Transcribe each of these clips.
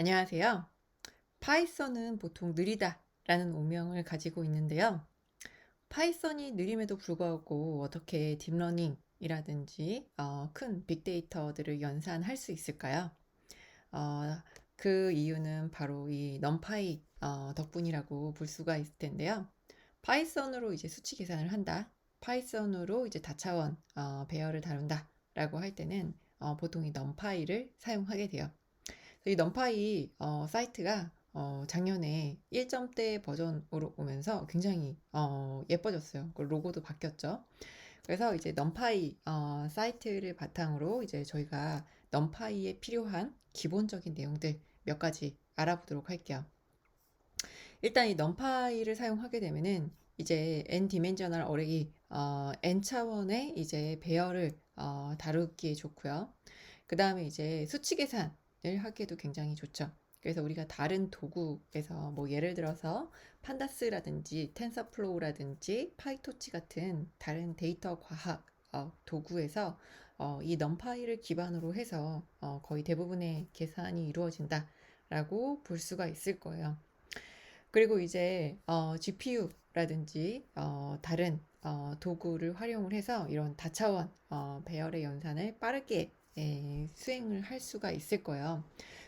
안녕하세요. 파이썬은 보통 느리다 라는 오명을 가지고 있는데요. 파이썬이 느림에도 불구하고 어떻게 딥러닝이라든지 어, 큰 빅데이터들을 연산할 수 있을까요? 어, 그 이유는 바로 이 넘파이 어, 덕분이라고 볼 수가 있을 텐데요. 파이썬으로 이제 수치 계산을 한다. 파이썬으로 이제 다차원 어, 배열을 다룬다 라고 할 때는 어, 보통 이 넘파이를 사용하게 돼요. 이 넘파이 어, 사이트가 어, 작년에 1점대 버전으로 오면서 굉장히 어, 예뻐졌어요. 그 로고도 바뀌었죠. 그래서 이제 넘파이 어, 사이트를 바탕으로 이제 저희가 넘파이에 필요한 기본적인 내용들 몇 가지 알아보도록 할게요. 일단 이 넘파이를 사용하게 되면은 이제 n 디멘셔널 어레이 어, n 차원의 이제 배열을 어, 다루기에 좋고요. 그 다음에 이제 수치 계산을 하기에도 굉장히 좋죠. 그래서 우리가 다른 도구에서 뭐 예를 들어서 판다스라든지 텐서플로우라든지 파이토치 같은 다른 데이터 과학 어, 도구에서 어, 이 넘파이를 기반으로 해서 어, 거의 대부분의 계산이 이루어진다라고 볼 수가 있을 거예요. 그리고 이제 어, GPU라든지 어, 다른 어, 도구를 활용을 해서 이런 다차원 어, 배열의 연산을 빠르게 예, 수행을 할 수가 있을 거예요.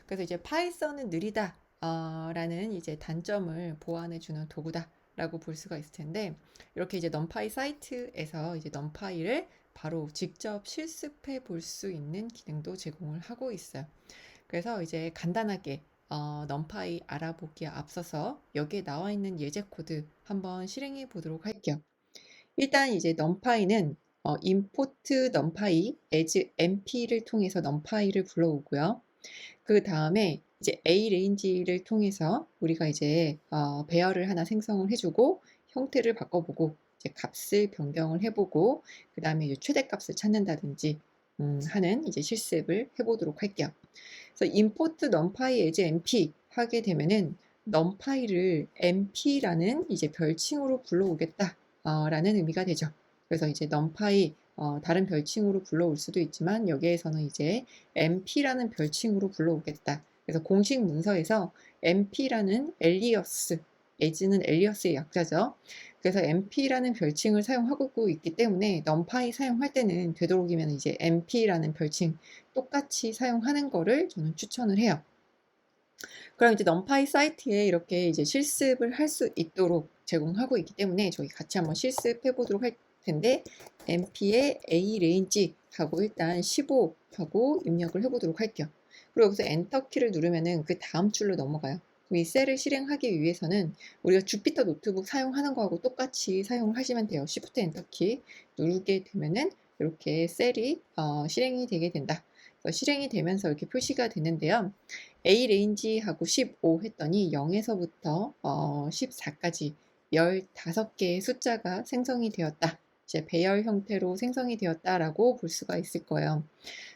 그래서 이제 파이썬은 느리다 어, 라는 이제 단점을 보완해 주는 도구다 라고 볼 수가 있을 텐데 이렇게 이제 넘파이 사이트에서 이제 넘파이를 바로 직접 실습해 볼 수 있는 기능도 제공을 하고 있어요. 그래서 이제 간단하게 어, 넘파이 알아보기에 앞서서 여기에 나와 있는 예제 코드 한번 실행해 보도록 할게요. 일단 이제 넘파이는 어, import numpy as mp를 통해서 numpy를 불러오고요. 그 다음에 이제 a range를 통해서 우리가 이제 어, 배열을 하나 생성을 해주고 형태를 바꿔보고 이제 값을 변경을 해보고 그 다음에 최대값을 찾는다든지 음, 하는 이제 실습을 해보도록 할게요. 그래서 import numpy as np 하게 되면은 numpy를 np라는 이제 별칭으로 불러오겠다 어, 라는 의미가 되죠. 그래서 이제 numpy 어, 다른 별칭으로 불러올 수도 있지만 여기에서는 이제 np라는 별칭으로 불러오겠다. 그래서 공식 문서에서 np라는 엘리어스, as는 엘리어스의 약자죠. 그래서 np라는 별칭을 사용하고 있기 때문에 numpy 사용할 때는 되도록이면 이제 np라는 별칭 똑같이 사용하는 거를 저는 추천을 해요. 그럼 이제 numpy 사이트에 이렇게 이제 실습을 할 수 있도록 제공하고 있기 때문에 저희 같이 한번 실습해 보도록 할 텐데 np의 a range 하고 일단 15 하고 입력을 해보도록 할게요. 그리고 여기서 엔터 키를 누르면은 그 다음 줄로 넘어가요. 이 셀을 실행하기 위해서는 우리가 주피터 노트북 사용하는 거하고 똑같이 사용을 하시면 돼요. Shift 엔터 키 누르게 되면은 이렇게 셀이 어, 실행이 되게 된다. 실행이 되면서 이렇게 표시가 되는데요. A 레인지하고 15 했더니 0에서부터 어, 14까지 15개의 숫자가 생성이 되었다. 이제 배열 형태로 생성이 되었다라고 볼 수가 있을 거예요.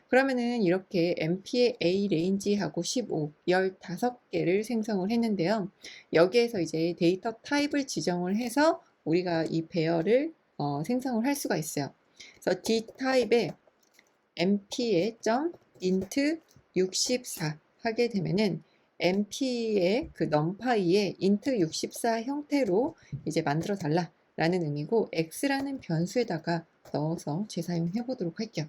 그러면은 이렇게 MP의 A 레인지하고 15, 15개를 생성을 했는데요. 여기에서 이제 데이터 타입을 지정을 해서 우리가 이 배열을 어, 생성을 할 수가 있어요. 그래서 D 타입에 MP의 점 int 64 하게 되면은 MP의 그 numpy의 int 64 형태로 이제 만들어 달라 라는 의미고 x라는 변수에다가 넣어서 재사용해 보도록 할게요.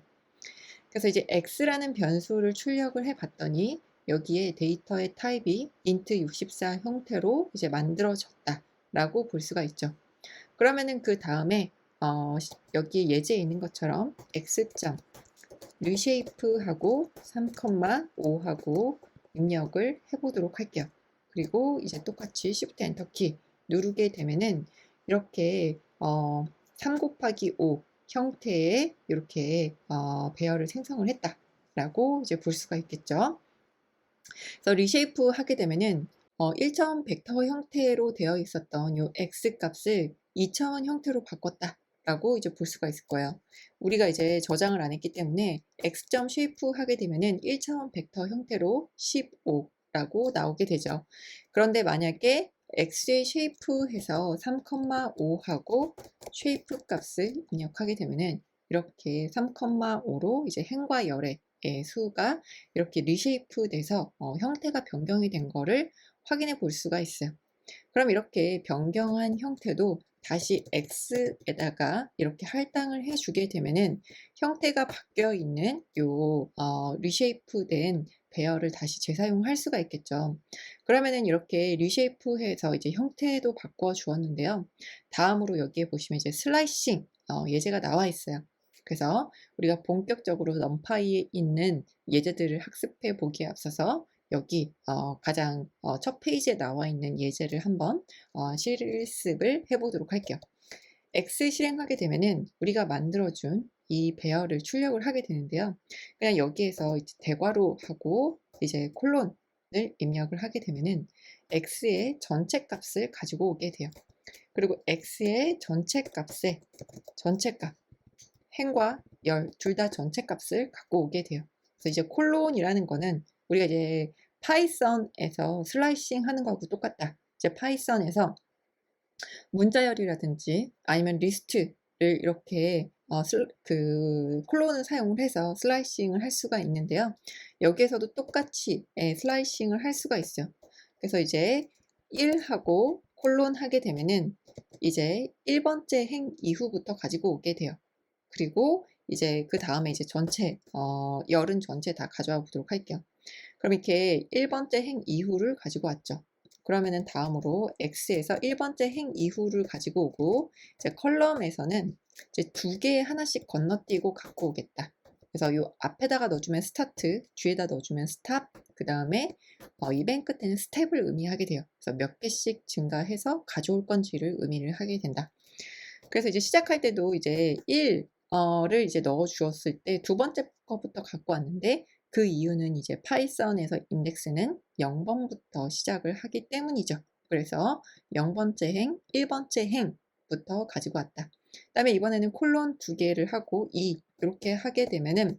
그래서 이제 x라는 변수를 출력을 해 봤더니 여기에 데이터의 타입이 int 64 형태로 이제 만들어졌다 라고 볼 수가 있죠. 그러면은 그 다음에 어, 여기 예제에 있는 것처럼 x.점 리쉐이프하고 3,5하고 입력을 해보도록 할게요. 그리고 이제 똑같이 Shift 엔터 키 누르게 되면은 이렇게 어, 3 곱하기 5 형태의 이렇게 어, 배열을 생성을 했다라고 이제 볼 수가 있겠죠. 그래서 리쉐이프 하게 되면은 어, 1차원 벡터 형태로 되어 있었던 요 x 값을 2차원 형태로 바꿨다. 라고 이제 볼 수가 있을 거예요. 우리가 이제 저장을 안 했기 때문에 쉐이프 하게 되면은 1차원 벡터 형태로 15라고 나오게 되죠. 그런데 만약에 x의 쉐이프 해서 3,5하고 쉐이프 값을 입력하게 되면은 이렇게 3,5로 이제 행과 열의 수가 이렇게 리쉐이프 돼서 어, 형태가 변경이 된 거를 확인해 볼 수가 있어요. 그럼 이렇게 변경한 형태도 다시 X에다가 이렇게 할당을 해주게 되면은 형태가 바뀌어 있는 요 어, 리쉐이프된 배열을 다시 재사용할 수가 있겠죠. 그러면은 이렇게 리쉐이프해서 이제 형태도 바꿔 주었는데요. 다음으로 여기에 보시면 이제 슬라이싱 어, 예제가 나와 있어요. 그래서 우리가 본격적으로 넘파이에 있는 예제들을 학습해 보기에 앞서서 여기 어, 가장 어, 첫 페이지에 나와 있는 예제를 한번 어, 실습을 해보도록 할게요. X 실행하게 되면은 우리가 만들어준 이 배열을 출력을 하게 되는데요. 그냥 여기에서 대괄호 하고 이제 콜론을 입력을 하게 되면은 X의 전체 값을 가지고 오게 돼요. 그리고 X의 전체 값에 전체 값 행과 열 둘 다 전체 값을 갖고 오게 돼요. 그래서 이제 콜론이라는 거는 우리가 이제 파이썬에서 슬라이싱 하는 거하고 똑같다. 이제 파이썬에서 문자열이라든지 아니면 리스트를 이렇게 어, 슬, 그 콜론을 사용을 해서 슬라이싱을 할 수가 있는데요. 여기에서도 똑같이 예, 슬라이싱을 할 수가 있어요. 그래서 이제 1하고 콜론 하게 되면은 이제 1번째 행 이후부터 가지고 오게 돼요. 그리고 이제 그 다음에 이제 전체 어, 열은 전체 다 가져와 보도록 할게요. 그럼 이렇게 1번째 행 이후를 가지고 왔죠. 그러면은 다음으로 X에서 1번째 행 이후를 가지고 오고 이제 컬럼에서는 이제 두 개 하나씩 건너뛰고 갖고 오겠다. 그래서 이 앞에다가 넣어주면 스타트, 뒤에다 넣어주면 스탑, 그 다음에 어, 이맨 끝에는 스텝을 의미하게 돼요. 그래서 몇 개씩 증가해서 가져올 건지를 의미를 하게 된다. 그래서 이제 시작할 때도 이제 1를 이제 넣어 주었을 때 두 번째 거부터 갖고 왔는데 그 이유는 이제 파이썬에서 인덱스는 0번부터 시작을 하기 때문이죠. 그래서 0번째 행, 1번째 행부터 가지고 왔다. 그 다음에 이번에는 콜론 두 개를 하고 2 이렇게 하게 되면은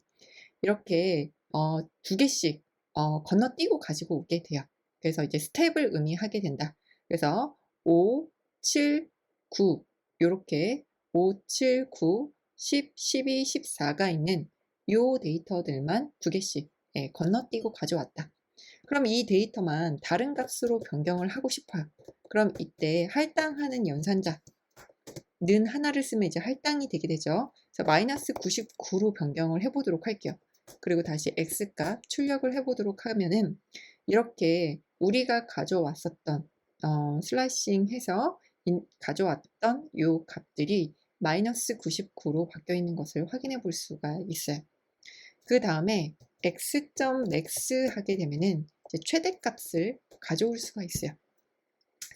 이렇게 어, 두 개씩 어, 건너뛰고 가지고 오게 돼요. 그래서 이제 스텝을 의미하게 된다. 그래서 5, 7, 9 이렇게 5, 7, 9, 10, 12, 14가 있는 요 데이터들만 두 개씩 예, 건너뛰고 가져왔다. 그럼 이 데이터만 다른 값으로 변경을 하고 싶어요. 그럼 이때 할당하는 연산자 는 하나를 쓰면 이제 할당이 되게 되죠. 그래서 마이너스 99로 변경을 해보도록 할게요. 그리고 다시 x값 출력을 해보도록 하면은 이렇게 우리가 가져왔었던 어, 슬라이싱 해서 인, 가져왔던 요 값들이 마이너스 99로 바뀌어 있는 것을 확인해 볼 수가 있어요. 그 다음에 x.max 하게 되면은 최대값을 가져올 수가 있어요.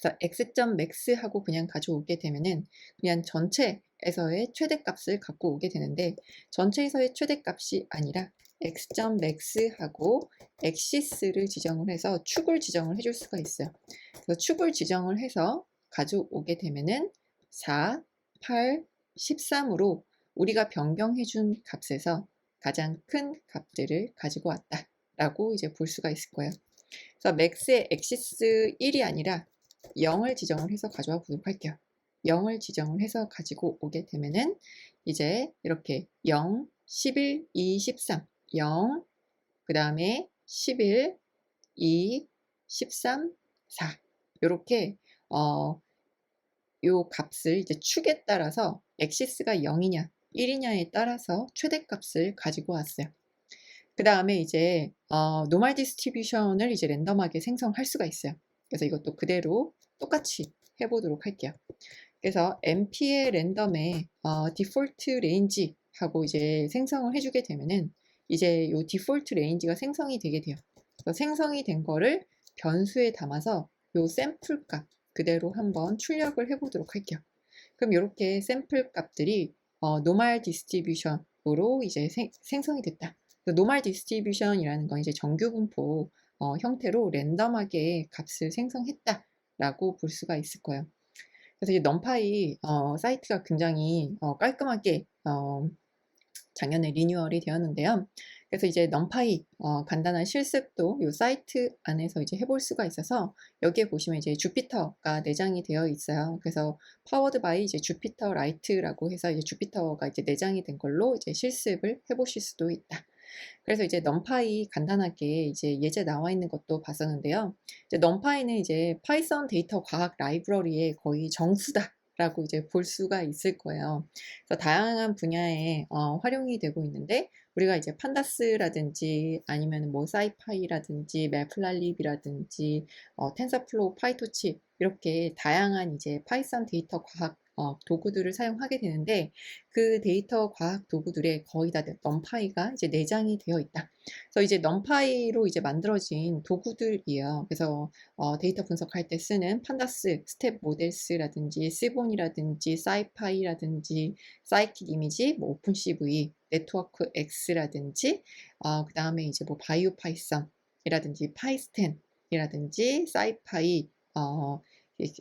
그래서 x.max 하고 그냥 가져오게 되면은 그냥 전체에서의 최대값을 갖고 오게 되는데 전체에서의 최대값이 아니라 x.max 하고 axis를 지정을 해서 축을 지정을 해줄 수가 있어요. 그래서 축을 지정을 해서 가져오게 되면은 4, 8, 13으로 우리가 변경해 준 값에서 가장 큰 값들을 가지고 왔다 라고 이제 볼 수가 있을 거예요. 그래서 맥스의 엑시스 1이 아니라 0을 지정을 해서 가져와 보도록 할게요. 0을 지정을 해서 가지고 오게 되면은 이제 이렇게 0, 11, 2, 13, 0, 그 다음에 11, 2, 13, 4 이렇게 어, 요 값을 이제 축에 따라서 엑시스가 0이냐 1이냐에 따라서 최대값을 가지고 왔어요. 그 다음에 이제 어, 노멀 디스트리뷰션을 이제 랜덤하게 생성할 수가 있어요. 그래서 이것도 그대로 똑같이 해보도록 할게요. 그래서 np의 랜덤에 어, 디폴트 레인지 하고 이제 생성을 해주게 되면은 이제 요 디폴트 레인지가 생성이 되게 돼요. 생성이 된 거를 변수에 담아서 요 샘플 값 그대로 한번 출력을 해보도록 할게요. 그럼 이렇게 샘플 값들이 어, 노말 디스트리뷰션으로 이제 생, 성이 됐다. 노말 디스트리뷰션이라는 건 이제 정규 분포 어, 형태로 랜덤하게 값을 생성했다라고 볼 수가 있을 거예요. 그래서 이제 넘파이 어, 사이트가 굉장히 어, 깔끔하게 어, 작년에 리뉴얼이 되었는데요. 그래서 이제 넘파이 어, 간단한 실습도 이 사이트 안에서 이제 해볼 수가 있어서 여기에 보시면 이제 주피터가 내장이 되어 있어요. 그래서 파워드 바이 이제 주피터 라이트라고 해서 이제 주피터가 이제 내장이 된 걸로 이제 실습을 해보실 수도 있다. 그래서 이제 numpy 간단하게 이제 예제 나와 있는 것도 봤었는데요. 이제 numpy는 이제 파이썬 데이터 과학 라이브러리의 거의 정수다 라고 이제 볼 수가 있을 거예요. 그래서 다양한 분야에 어, 활용이 되고 있는데 우리가 이제 판다스라든지 아니면 뭐 사이파이라든지 매플랄립이라든지 어, 텐서플로우, 파이토치 이렇게 다양한 이제 파이썬 데이터 과학 어, 도구들을 사용하게 되는데 그 데이터 과학 도구들에 거의 다 numpy가 이제 내장이 되어 있다. 그래서 이제 numpy로 이제 만들어진 도구들이에요. 그래서 어, 데이터 분석할 때 쓰는 판다스, 스텝 모델스라든지 시본이라든지 사이파이라든지 사이킥 이미지, 뭐 오픈CV, 네트워크 X라든지 어, 그 다음에 이제 뭐 바이오 파이썬이라든지 파이스텐이라든지 사이파이 어,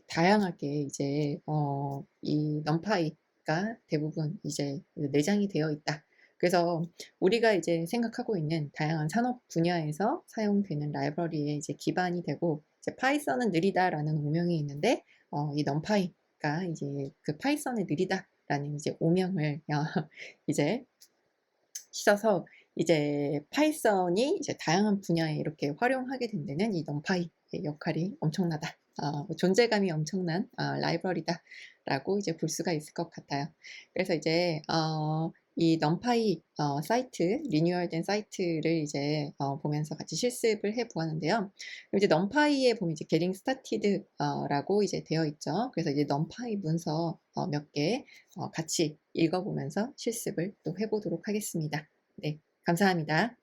다양하게 이제 어, 이 numpy가 대부분 이제 내장이 되어 있다. 그래서 우리가 이제 생각하고 있는 다양한 산업 분야에서 사용되는 라이브러리에 이제 기반이 되고 이제 파이썬은 느리다라는 오명이 있는데 어, 이 numpy가 이제 그 파이썬의 느리다라는 이제 오명을 어, 이제 씻어서 이제 파이썬이 이제 다양한 분야에 이렇게 활용하게 된 데는 이 numpy의 역할이 엄청나다. 어, 존재감이 엄청난 어, 라이브러리다라고 이제 볼 수가 있을 것 같아요. 그래서 이제 어, 이 numpy 어, 사이트 리뉴얼된 사이트를 이제 어, 보면서 같이 실습을 해 보았는데요. 이제 numpy에 보면 이제 getting started라고 이제 되어 있죠. 그래서 이제 numpy 문서 어, 몇개 같이 읽어보면서 실습을 또 해보도록 하겠습니다. 네, 감사합니다.